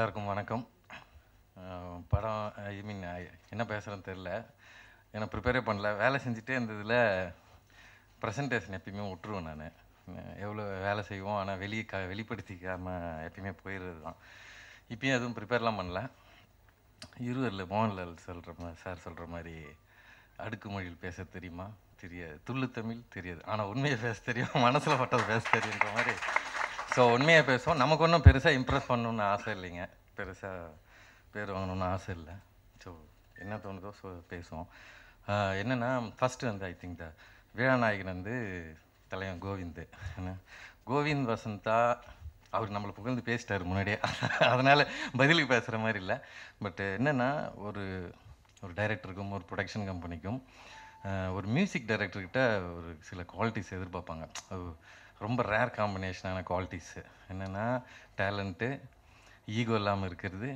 எல்லாருக்கும் வணக்கம். படம் ஐ மீன் என்ன பேசுகிறேன்னு தெரில ஏன்னா ப்ரிப்பேரே பண்ணல. வேலை செஞ்சுட்டே இருந்ததில் ப்ரெசன்டேஷன் எப்பயுமே விட்டுருவேன் நான். எவ்வளோ வேலை செய்வோம் ஆனால் வெளியே க வெளிப்படுத்திக்காமல் எப்பயுமே போயிடுறது தான் இப்பயும் எதுவும் ப்ரிப்பேர்லாம் பண்ணல. இருவரில் மோகன்லால் சொல்கிற மாதிரி சார் சொல்கிற மாதிரி அடுக்கு மொழியில் பேச தெரியுமா? தெரியாது. துள்ளு தமிழ் தெரியாது. ஆனால் உண்மையை பேச தெரியும் மனசில் பட்டது பேச தெரியுன்ற மாதிரி ஸோ உண்மையாக பேசுவோம். நமக்கு ஒன்றும் பெருசாக இம்ப்ரெஸ் பண்ணணும்னு ஆசை இல்லைங்க. பெருசாக பேர் வாங்கணும்னு ஆசை இல்லை. ஸோ என்ன தோணுதோ ஸோ பேசுவோம். என்னென்னா ஃபஸ்ட்டு வந்து ஐ திங்க் த விழாநாயகன் வந்து தலைவன் கோவிந்து. என்ன? கோவிந்த் வசந்தா அவர் நம்மளை புகழ்ந்து பேசிட்டார் முன்னாடியே. அதனால் பதிலுக்கு பேசுகிற மாதிரி இல்லை. பட் என்னென்னா ஒரு ஒரு டைரக்டருக்கும் ஒரு ப்ரொடக்ஷன் கம்பெனிக்கும் ஒரு மியூசிக் டைரக்டர்கிட்ட ஒரு சில குவாலிட்டிஸ் எதிர்பார்ப்பாங்க. ரொம்ப ரேர் காம்பினேஷனான குவாலிட்டிஸு என்னென்னா டேலண்ட்டு ஈகோ இல்லாமல் இருக்கிறது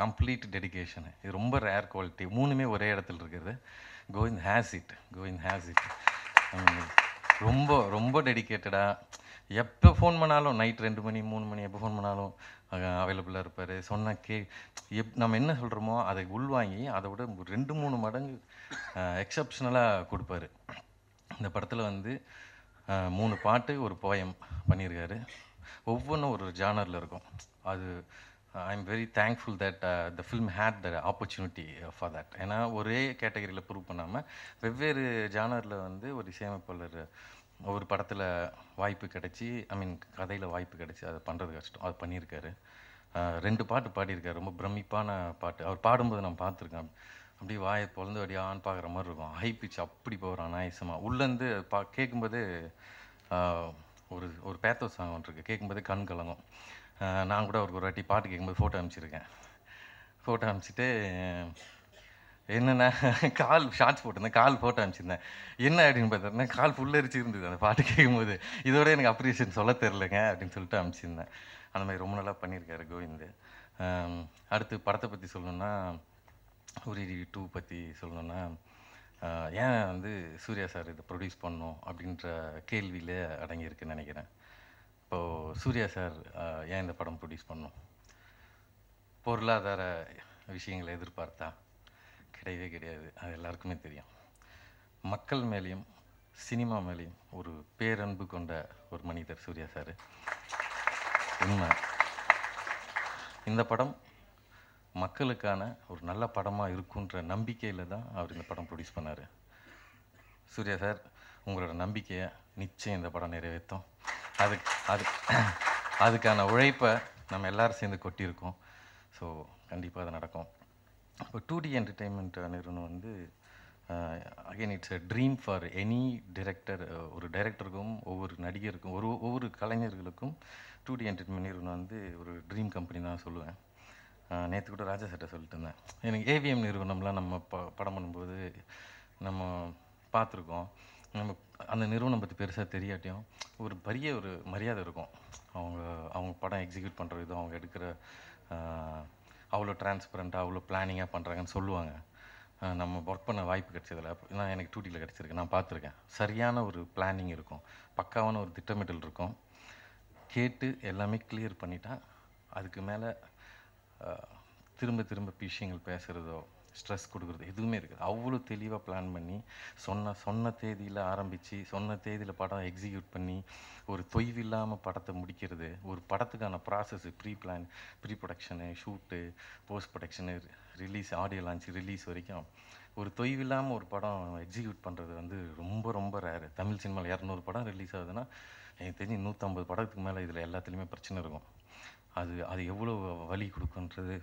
கம்ப்ளீட் டெடிகேஷனு இது ரொம்ப ரேர் குவாலிட்டி மூணுமே ஒரே இடத்துல இருக்கிறது. Govind has it Govind has it ரொம்ப ரொம்ப டெடிக்கேட்டடாக எப்போ ஃபோன் பண்ணாலும் நைட் ரெண்டு மணி மூணு மணி எப்போ ஃபோன் பண்ணாலும் அவைலபிளாக இருப்பார். சொன்ன கே எப் நம்ம என்ன சொல்கிறோமோ அதை உள்வாங்கி அதை விட ரெண்டு மூணு மடங்கு எக்ஸப்ஷனலாக கொடுப்பாரு. இந்த படத்தில் வந்து மூணு பாட்டு ஒரு போயம் பண்ணியிருக்காரு. ஒவ்வொன்றும் ஒரு ஜானரில் இருக்கும். அது I am very thankful that the film had the opportunity for that ஏன்னா ஒரே கேட்டகரியில் ப்ரூவ் பண்ணாமல் வெவ்வேறு ஜானரில் வந்து ஒரு இசையமைப்பாளர் ஒரு படத்தில் வாய்ப்பு கிடச்சி ஐ மீன் கதையில் வாய்ப்பு கிடச்சி அதை பண்ணுறது கஷ்டம் அது பண்ணியிருக்காரு. ரெண்டு பாட்டு பாடியிருக்காரு. ரொம்ப பிரமிப்பான பாட்டு. அவர் பாடும்போது நான் பார்த்துருக்கேன். அப்படியே வாயை பிறந்து வடியான்னு பார்க்குற மாதிரி இருக்கும். ஹை பிச் அப்படி போகிறான் நாயசமாக உள்ளேருந்து பா கேட்கும்போது ஒரு ஒரு பேத்தோ சாங் ஒன்று இருக்குது கேட்கும்போது கண் கலங்கும். நான் கூட அவருக்கு ஒரு வாட்டி பாட்டு கேட்கும்போது ஃபோட்டோ அனுப்பிச்சிருக்கேன். ஃபோட்டோ அனுப்பிச்சிட்டு என்னென்ன கால் ஷார்ட்ஸ் போட்டிருந்தேன். கால் ஃபோட்டோ அனுப்பிச்சிருந்தேன். என்ன அப்படின்னு பார்த்தோன்னா கால் ஃபுல்லரிச்சு இருந்தது அந்த பாட்டு கேட்கும்போது. இதோட எனக்கு அப்ரிஷியேஷன் சொல்ல தெரிலங்க அப்படின்னு சொல்லிட்டு அனுப்பிச்சிருந்தேன். அந்த மாதிரி ரொம்ப நல்லா பண்ணியிருக்காரு கோவிந்த். அடுத்து படத்தை பற்றி சொல்லணுன்னா உரிடி டூ பற்றி சொல்லணுன்னா ஏன் வந்து சூர்யா சார் இதை ப்ரொடியூஸ் பண்ணோம் அப்படின்ற கேள்வியில் அடங்கியிருக்குன்னு நினைக்கிறேன். இப்போது சூர்யா சார் ஏன் இந்த படம் ப்ரொடியூஸ் பண்ணோம் பொருளாதார விஷயங்களை எதிர்பார்த்தா? கிடையவே கிடையாது. அது எல்லாருக்குமே தெரியும். மக்கள் மேலேயும் சினிமா மேலேயும் ஒரு பேரன்பு கொண்ட ஒரு மனிதர் சூர்யா சார். உண்மை. இந்த படம் மக்களுக்கான ஒரு நல்ல படமாக இருக்குன்ற நம்பிக்கையில் தான் அவர் இந்த படம் ப்ரொடியூஸ் பண்ணார். சூர்யா சார் உங்களோட நம்பிக்கையை நிச்சயம் இந்த படம் நிறைவேற்றும். அதுக்கு அது அதுக்கான உழைப்பை நம்ம எல்லாரும் சேர்ந்து கொட்டியிருக்கோம். ஸோ கண்டிப்பாக அது நடக்கும். இப்போ டூ டி என்டர்டெயின்மெண்ட் நிறுவனம் வந்து again it's a dream for any director ஒரு டைரக்டருக்கும் ஒவ்வொரு நடிகருக்கும் ஒரு ஒவ்வொரு கலைஞர்களுக்கும் டூ டி என்டர்டெயின்மெண்ட் நிறுவனம் வந்து ஒரு ட்ரீம் கம்பெனி தான் சொல்லுவேன். நேற்று கூட ராஜா சட்டை சொல்லிட்டு இருந்தேன். எனக்கு ஏவிஎம் நிறுவனம்லாம் நம்ம ப படம் பண்ணும்போது நம்ம பார்த்துருக்கோம். நம்ம அந்த நிறுவனம் பற்றி பெருசாக தெரியாட்டியும் ஒரு பெரிய ஒரு மரியாதை இருக்கும். அவங்க அவங்க படம் எக்ஸிக்யூட் பண்ணுற விதம் அவங்க எடுக்கிற அவ்வளோ டிரான்ஸ்பரண்ட்டாக அவ்வளோ பிளானிங்காக பண்ணுறாங்கன்னு சொல்லுவாங்க. நம்ம ஒர்க் பண்ண வாய்ப்பு கிடைச்சதில்ல. ஏன்னா நான் எனக்கு டூட்டியில் கிடச்சிருக்கு. நான் பார்த்துருக்கேன். சரியான ஒரு பிளானிங் இருக்கும். பக்காவான ஒரு திட்டமிடல் இருக்கும். கேட்டு எல்லாமே கிளியர் பண்ணிட்டா அதுக்கு மேலே திரும்ப திரும்ப விஷயங்கள் பேசுகிறதோ ஸ்ட்ரெஸ் கொடுக்குறது எதுவுமே இருக்குது. அவ்வளோ தெளிவாக பிளான் பண்ணி சொன்ன சொன்ன தேதியில் ஆரம்பித்து சொன்ன தேதியில் படம் எக்ஸிக்யூட் பண்ணி ஒரு தொய்வில்லாமல் படத்தை முடிக்கிறது ஒரு படத்துக்கான process pre plan pre production shoot post production release audio launch release வரைக்கும் ஒரு தொய்வில்லாமல் ஒரு படம் எக்ஸிக்யூட் பண்ணுறது வந்து ரொம்ப ரொம்ப ரேரு தமிழ் சினிமாவில் இரநூறு படம் ரிலீஸ் ஆகுதுன்னா எனக்கு தெரிஞ்சு நூற்றம்பது படத்துக்கு மேலே இதில் எல்லாத்துலேயுமே பிரச்சனை இருக்கும். அது அது எவ்வளோ வலி கொடுக்குன்றது.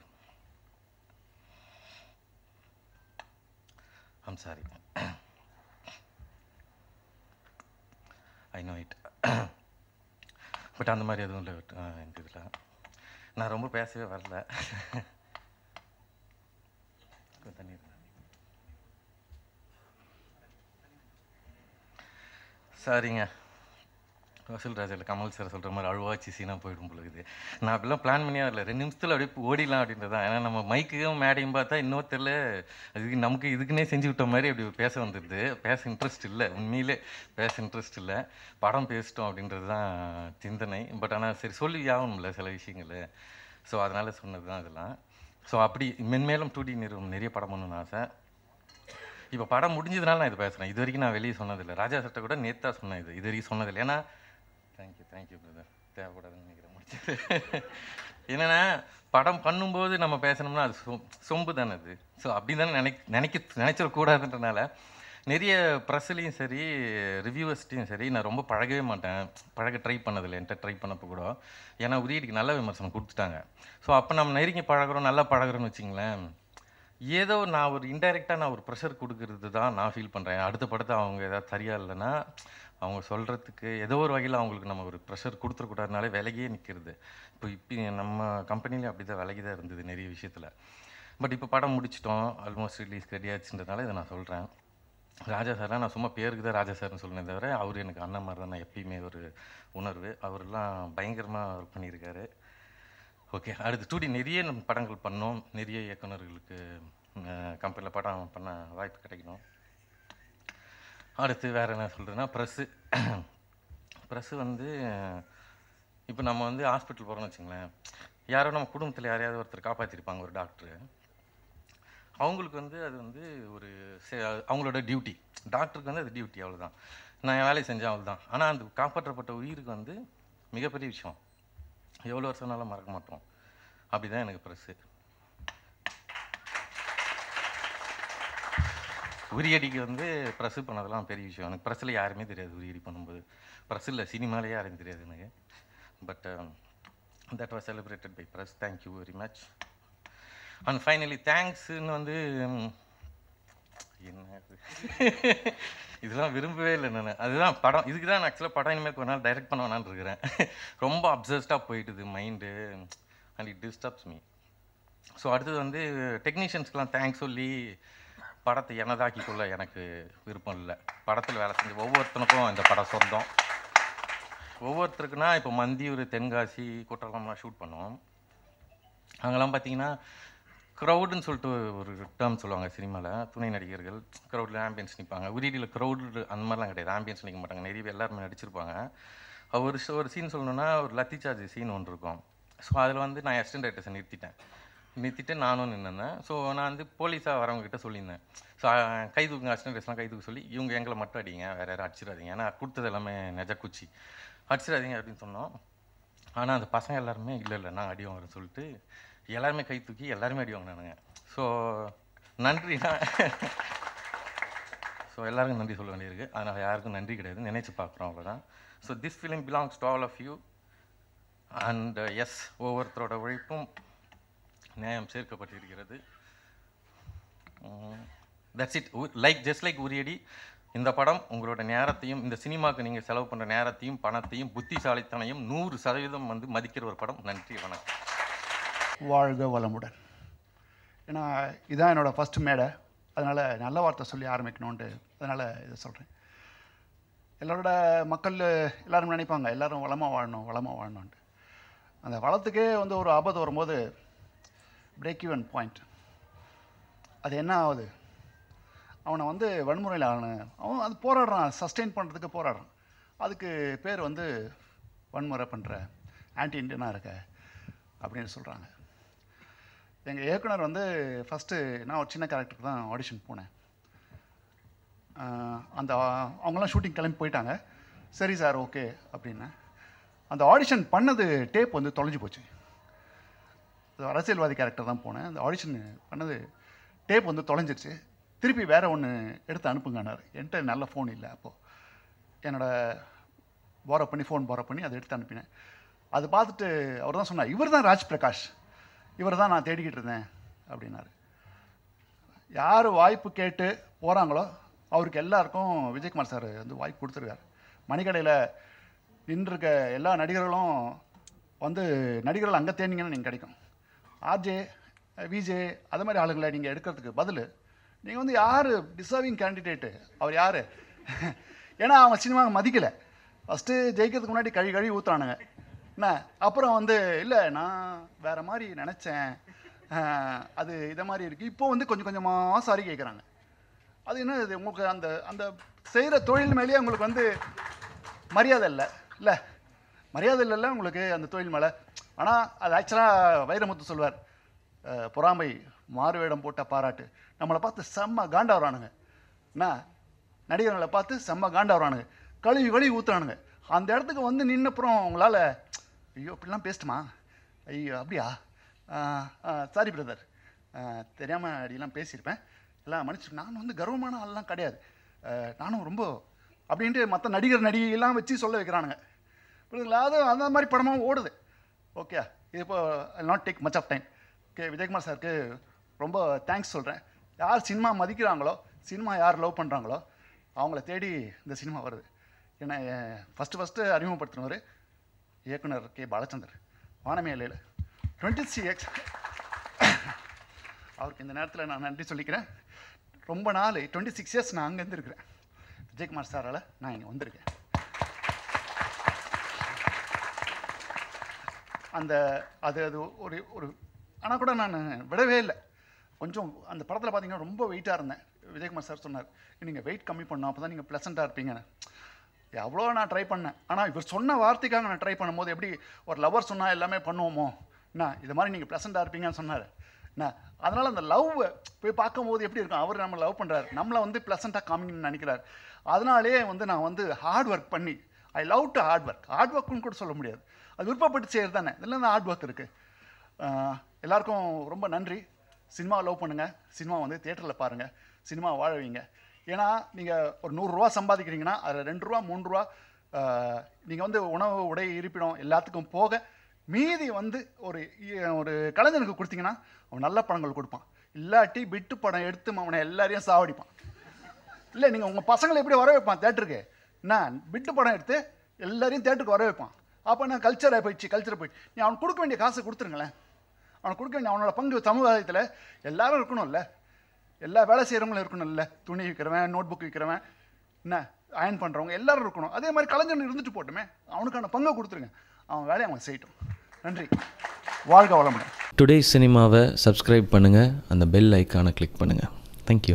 I'm sorry I know it but அந்த மாதிரி எதுவும் இல்லை இந்த இதில். நான் ரொம்ப பேசவே வரல. தண்ணீர் சரிங்க. வசூல் ராஜாவில் கமல் சார் சொல்கிற மாதிரி அழுவாச்சி சீனாக போயிடும் போல இருக்குது. நான் அப்படிலாம் பிளான் பண்ணியே வரல. ரெண்டு நிமிஷத்தில் அப்படியே ஓடிடலாம் அப்படின்றது தான். ஏன்னா நம்ம மைக்கும் மேடையும் பார்த்தா இன்னொருத்தரில் அதுக்கு நமக்கு இதுக்குன்னே செஞ்சு விட்ட மாதிரி அப்படி பேச வந்துடுது பேச இன்ட்ரெஸ்ட் இல்லை. உண்மையிலே பேச இன்ட்ரெஸ்ட் இல்லை. படம் பேசிட்டோம் அப்படின்றது தான் சிந்தனை. பட் ஆனால் சரி சொல்லி ஆகணும்ல சில விஷயங்கள். ஸோ அதனால் சொன்னது தான் இதெல்லாம் ஸோ அப்படி மென்மேலும் டூடி நிறுவனம் நிறைய படம் பண்ணணும்னு ஆசை. இப்போ படம் முடிஞ்சதுனால நான் இது பேசுகிறேன் இது வரைக்கும் நான் வெளியே சொன்னதில்லை. ராஜா சட்டை கூட நேத்தா சொன்னேன் இது. இது வரைக்கும் சொன்னதில்லை. ஏன்னா தேங்க்யூ தேங்க்யூ பிரதர் தேவைப்படாதுன்னு நினைக்கிறேன் முடிச்சது என்னென்னா படம் பண்ணும்போது நம்ம பேசணும்னா அது சொ சொம்பு தானே அது. ஸோ அப்படி தானே நினை நினைக்க நினச்சிடக்கூடாதுன்றனால நிறைய ப்ரெஸ்லேயும் சரி ரிவ்யூவர்ஸ்ட்டையும் சரி நான் ரொம்ப பழகவே மாட்டேன். பழக ட்ரை பண்ணதில்லை என்கிட்ட ட்ரை பண்ணப்போ கூட. ஏன்னா உதயடிக்கு நல்ல விமர்சனம் கொடுத்துட்டாங்க. ஸோ அப்போ நம்ம நெருங்கி பழகுறோம் நல்லா பழகுறோம்னு வச்சிங்களேன் ஏதோ நான் ஒரு இன்டைரக்டாக நான் ஒரு ப்ரெஷர் கொடுக்கறது தான் நான் ஃபீல் பண்ணுறேன் அடுத்த படத்தை அவங்க ஏதாவது சரியா இல்லைன்னா அவங்க சொல்கிறதுக்கு ஏதோ ஒரு வகையில் அவங்களுக்கு நம்ம ஒரு ப்ரெஷர் கொடுத்துடக்கூடாதுனாலே விலகியே நிற்கிறது இப்போ இப்போ நம்ம கம்பெனிலே அப்படி தான் விலகி தான் இருந்தது நிறைய விஷயத்தில். பட் இப்போ படம் முடிச்சிட்டோம். ஆல்மோஸ்ட் ரிலீஸ் ரெடி ஆச்சுன்றதுனால இதை நான் சொல்கிறேன் ராஜா சார்லாம் நான் சும்மா பேருக்கு தான் ராஜா சார்னு சொன்னேன் தவிர அவர் எனக்கு அண்ணன் மாதிரி தான் நான் எப்பயுமே ஒரு உணர்வு. அவரெல்லாம் பயங்கரமாக ஒர்க் பண்ணியிருக்காரு. ஓகே அடுத்து டூடி நிறைய நம்ம படங்கள் பண்ணோம். நிறைய இயக்குனர்களுக்கு கம்பெனியில் படம் பண்ண வாய்ப்பு கிடைக்கணும். அடுத்து வேறு என்ன சொல்கிறேன்னா ப்ரெஸ்ஸு ப்ரெஸ்ஸு வந்து இப்போ நம்ம வந்து ஹாஸ்பிட்டல் போகிறோம்னு வச்சுங்களேன் யாரோ நம்ம குடும்பத்தில் யாரையாவது ஒருத்தர் காப்பாற்றிருப்பாங்க ஒரு டாக்டரு அவங்களுக்கு வந்து அது வந்து ஒரு அவங்களோட டியூட்டி டாக்டருக்கு வந்து அது டியூட்டி அவ்வளோதான் நான் என் வேலையை செஞ்சேன் அவ்வளோதான் ஆனால் அந்த காப்பாற்றப்பட்ட உயிருக்கு வந்து மிகப்பெரிய விஷயம். எவ்வளோ வருஷம்னாலும் மறக்க மாட்டோம். அப்படி தான் எனக்கு ப்ரெஸ்ஸு உரியடிக்கு வந்து ப்ரெஸ்ஸு பண்ணதெல்லாம் பெரிய விஷயம். எனக்கு ப்ரெஸ்ஸில் யாருமே தெரியாது உரியடி பண்ணும்போது. ப்ரெஸ் இல்லை சினிமாலே யாரும் தெரியாது எனக்கு. But that was celebrated by press thank you very much and finally தேங்க்ஸுன்னு வந்து என்ன இதெல்லாம் விரும்பவே இல்லை நான். அதுதான் படம். இதுக்கு தான் நான் ஆக்சுவலாக படம் இனிமேல் கொஞ்ச நாள் டைரக்ட் பண்ண வேணான்னு இருக்கிறேன். ரொம்ப அப்சஸ்டாக போயிட்டுது mind and it disturbs me so அடுத்தது வந்து டெக்னீஷியன்ஸ்க்கெலாம் தேங்க்ஸ் சொல்லி படத்தை எனதாக்கி கொள்ள எனக்கு விருப்பம் இல்லை. படத்தில் வேலை செஞ்ச ஒவ்வொருத்தனுக்கும் இந்த படம் சொந்தம். ஒவ்வொருத்தருக்குன்னா இப்போ மந்தியூர் தென்காசி குற்றாலம்லாம் ஷூட் பண்ணுவோம். அங்கெல்லாம் பார்த்தீங்கன்னா க்ரௌடுன்னு சொல்லிட்டு ஒரு டேர்ம் சொல்லுவாங்க சினிமாவில் துணை நடிகர்கள் க்ரௌடில் ஆம்பியன்ஸ் நிற்பாங்க உரியடியில் க்ரௌடு அந்த மாதிரிலாம் கிடையாது. ஆம்பியன்ஸ் நிற்க மாட்டாங்க. நிறைய பேர் எல்லாருமே நடிச்சிருப்பாங்க. ஒரு ஒரு சீன் சொல்லணுன்னா ஒரு லத்தி சார்ஜ் சீன் ஒன்று இருக்கும். ஸோ அதில் வந்து நான் அசிஸ்டன்ட் டைரக்டர்ஸை நிறுத்திட்டேன். நிறுத்திட்டு நானும் நின்னேன் ஸோ நான் வந்து போலீஸாக வரவங்ககிட்ட சொல்லியிருந்தேன். ஸோ கை தூக்குங்க அசிஸ்டன்ட் டைரக்டர்ஸ்லாம் கை தூக்க சொல்லி இவங்க எங்களை மட்டும் அடிங்க வேறு யாரும் அடிச்சிடாதீங்க. ஏன்னா கொடுத்தது எல்லாமே நெஜ குச்சி. அடிச்சிடாதீங்க அப்படின்னு சொன்னோம். ஆனால் அந்த பசங்க எல்லாருமே இல்லை இல்லை நான் அடி வாங்குறேன் சொல்லிட்டு எல்லாருமே கை தூக்கி எல்லாருமே அடி வாங்கினானுங்க. ஸோ நன்றினா ஸோ எல்லாருக்கும் நன்றி சொல்ல வேண்டியிருக்கு. அதனால் யாருக்கும் நன்றி கிடையாது. நினைச்சு பார்க்குறோம் அவ்வளோதான் so this film belongs to all of you and yes ஒவ்வொருத்தரோட உழைப்பும் நியாயம் சேர்க்கப்பட்டிருக்கிறது. That's it like just like Uriyadi இந்த படம் உங்களோட நேரத்தையும் இந்த சினிமாவுக்கு நீங்கள் செலவு பண்ணுற நேரத்தையும் பணத்தையும் புத்திசாலித்தனையும் நூறு சதவீதம் வந்து மதிக்கிற ஒரு படம். நன்றி வணக்கம். வாழ்க வளமுடன். ஏன்னா இதான் என்னோடய ஃபஸ்ட்டு மேடை. அதனால் நல்ல வார்த்தை சொல்லி ஆரம்பிக்கணுன்ட்டு அதனால் இதை சொல்கிறேன் எல்லாரோட மக்கள் எல்லோரும் நினைப்பாங்க எல்லோரும் வளமாக வாழணும் வளமாக வாழணுன்ட்டு அந்த வளத்துக்கே வந்து ஒரு ஆபத்து வரும்போது பிரேக் ஈவன் பாயிண்ட் அது என்ன ஆகுது? அவனை வந்து வன்முறையில் அவனை அவன் அது போராடுறான். சஸ்டெயின் பண்ணுறதுக்கு போராடுறான். அதுக்கு பேர் வந்து வன்முறை பண்ணுற ஆன்டி இண்டியனாக இருக்க. அப்படின்னு சொல்கிறாங்க எங்கள் இயக்குனர் வந்து ஃபஸ்ட்டு நான் ஒரு சின்ன கேரக்டருக்கு தான் ஆடிஷன் போனேன். அந்த அவங்களாம் ஷூட்டிங் கிளம்பி போயிட்டாங்க. சரி சார் ஓகே அப்படின்னேன் அந்த ஆடிஷன் பண்ணது டேப் வந்து தொலைஞ்சு போச்சு. அரசியல்வாதி கேரக்டர் தான் போனேன். அந்த ஆடிஷன் பண்ணது டேப் வந்து தொலைஞ்சிருச்சு. திருப்பி வேற ஒன்று எடுத்து அனுப்புங்கன்னார். என்கிட்ட நல்ல ஃபோன் இல்லை அப்போது என்னோடய போரோ பண்ணி ஃபோன் போரோ பண்ணி அதை எடுத்து அனுப்பினேன். அது பார்த்துட்டு அவர் தான் சொன்னார் இவர் தான் ராஜ் பிரகாஷ் இவர் தான் நான் தேடிக்கிட்டு இருந்தேன் அப்படின்னாரு. யார் வாய்ப்பு கேட்டு போகிறாங்களோ அவருக்கு எல்லாருக்கும் விஜயகுமார் சார் வந்து வாய்ப்பு கொடுத்துருக்காரு. மணிக்கடையில் நின்றுருக்க எல்லா நடிகர்களும் வந்து நடிகர்கள் அங்கே தேடிங்கன்னா நீங்கள் கிடைக்கும். ஆர்ஜே விஜே அது மாதிரி ஆளுங்களை நீங்கள் எடுக்கிறதுக்கு பதில் நீங்கள் வந்து யார் டிசர்விங் கேண்டிடேட்டு அவர் யார்? ஏன்னா அவன் சினிமாவை மதிக்கலை. ஃபஸ்ட்டு ஜெயிக்கிறதுக்கு முன்னாடி கழி கழுவி ஊற்றுறானுங்க என்ன? அப்புறம் வந்து இல்லை நான் வேற மாதிரி நினச்சேன். அது இதை மாதிரி இருக்குது இப்போ வந்து கொஞ்சம் கொஞ்சமாக சாரி கேட்குறாங்க அது என்ன இது? உங்களுக்கு அந்த அந்த செய்கிற தொழில் மேலேயே உங்களுக்கு வந்து மரியாதை இல்லை. இல்லை. மரியாதை இல்லைல்ல உங்களுக்கு அந்த தொழில் மேலே. ஆனால் அது ஆக்சுவலாக வைரமுத்து சொல்வார் பொறாமை மாறு வேடம் போட்ட பாராட்டு. நம்மளை பார்த்து செம்ம காண்டா வரானுங்க என்ன? நடிகர்களை பார்த்து செம்ம காண்டா வரானுங்க கழுவி கழுவி ஊற்றுறானுங்க அந்த இடத்துக்கு வந்து நின்னப்புறம் உங்களால் ஐயோ இப்படிலாம் பேசட்டுமா? ஐயோ அப்படியா? சாரி பிரதர் தெரியாமல் அப்படிலாம் பேசியிருப்பேன். எல்லாம் மன்னிச்சு நான் வந்து கர்வமான ஆள்லாம் கிடையாது. நானும் ரொம்ப அப்படின்ட்டு மற்ற நடிகர் நடிகையெல்லாம் வச்சு சொல்ல வைக்கிறானுங்க. புரியுதுங்களா? அது அந்த மாதிரி படமாக ஓடுது. ஓகே இது இப்போ not take much of time okay Vijayakumar சாருக்கு ரொம்ப தேங்க்ஸ் சொல்கிறேன் யார் சினிமா மதிக்கிறாங்களோ சினிமா யார் லவ் பண்ணுறாங்களோ அவங்கள தேடி இந்த சினிமா வருது. ஏன்னா ஃபஸ்ட்டு ஃபஸ்ட்டு அறிமுகப்படுத்தினவர் இயக்குனர் கே. பாலச்சந்தர். வானமே டுவெண்ட்டி சி எக்ஸ் அவருக்கு இந்த நேரத்தில் நான் நன்றி சொல்லிக்கிறேன். ரொம்ப நாள் டுவெண்ட்டி சிக்ஸ் இயர்ஸ் நான் அங்கேருந்து இருக்கிறேன் விஜயகுமார் சாரால் நான் இங்கே வந்திருக்கேன். அந்த அது அது ஒரு ஒரு ஆனால் கூட நான் விடவே இல்லை. கொஞ்சம் அந்த படத்தில் பார்த்தீங்கன்னா ரொம்ப வெயிட்டாக இருந்தேன். விஜயகுமார் சார் சொன்னார் நீங்கள் வெயிட் கம்மி பண்ணோம் அப்போ தான் நீங்கள் ப்ளசண்ட்டாக இருப்பீங்கன்னு எவ்வளோ நான் ட்ரை பண்ணேன். ஆனால் இவர் சொன்ன வார்த்தைக்காக நான் ட்ரை பண்ணும்போது எப்படி ஒரு லவர் சொன்னால் எல்லாமே பண்ணுவோமோ? என்ன இது மாதிரி நீங்கள் ப்ளசண்ட்டாக இருப்பீங்கன்னு சொன்னார். என்ன அதனால் அந்த லவ் போய் பார்க்கும்போது எப்படி இருக்கும்? அவர் நம்ம லவ் பண்ணுறாரு நம்மளை வந்து ப்ளசண்ட்டாக காமிங்கன்னு நினைக்கிறார். அதனாலே வந்து நான் வந்து ஹார்ட் ஒர்க் பண்ணி I love to hard work hard work கூட சொல்ல முடியாது. அது விருப்பப்பட்டு செய்கிறது தானே. இதில் தான் ஹார்ட் ஒர்க் இருக்குது எல்லாருக்கும் ரொம்ப நன்றி. சினிமா லவ் பண்ணுங்கள் சினிமா வந்து தேட்டரில் பாருங்கள் சினிமா வாழ வைங்க ஏன்னா நீங்கள் ஒரு நூறுரூவா சம்பாதிக்கிறீங்கன்னா அதில் ரெண்டு ரூபா மூணு ரூபா நீங்கள் வந்து உணவு உடை இருப்பிடம் எல்லாத்துக்கும் போக மீதி வந்து ஒரு ஒரு கலைஞனுக்கு கொடுத்தீங்கன்னா அவன் நல்ல படங்கள் கொடுப்பான். இல்லாட்டி பிட்டு படம் எடுத்து அவனை எல்லாரையும் சாவடிப்பான். இல்லை நீங்கள் உங்கள் பசங்களை எப்படி வர வைப்பான் தேட்டருக்கு என்ன? பிட்டு படம் எடுத்து எல்லாரையும் தேட்டருக்கு வர வைப்பான். அப்போ நான் கல்ச்சரை போயிடுச்சு கல்ச்சரை போயிடுச்சு. நீ அவன் கொடுக்க வேண்டிய காசை கொடுத்துருங்களேன். அவன் கொடுக்க வேண்டிய அவனோட பங்கு சமுதாயத்தில் எல்லாரும் இருக்கணும்ல. எல்லா வேலை செய்கிறவங்களும் இருக்கணும்ல. துணி விற்கிறவன் நோட் புக் விற்கிறவன் என்ன அயன் பண்ணுறவங்க எல்லாரும் இருக்கணும். அதே மாதிரி கலைஞன் இருந்துட்டு போட்டுமே அவனுக்கான பங்கை கொடுத்துருங்க. அவன் வேலையை அவன் செய்யட்டும். நன்றி. வாழ்க வளமுடன். டுடே சினிமாவை சப்ஸ்கிரைப் பண்ணுங்கள் அந்த பெல் ஐக்கானை கிளிக் பண்ணுங்கள் தேங்க்யூ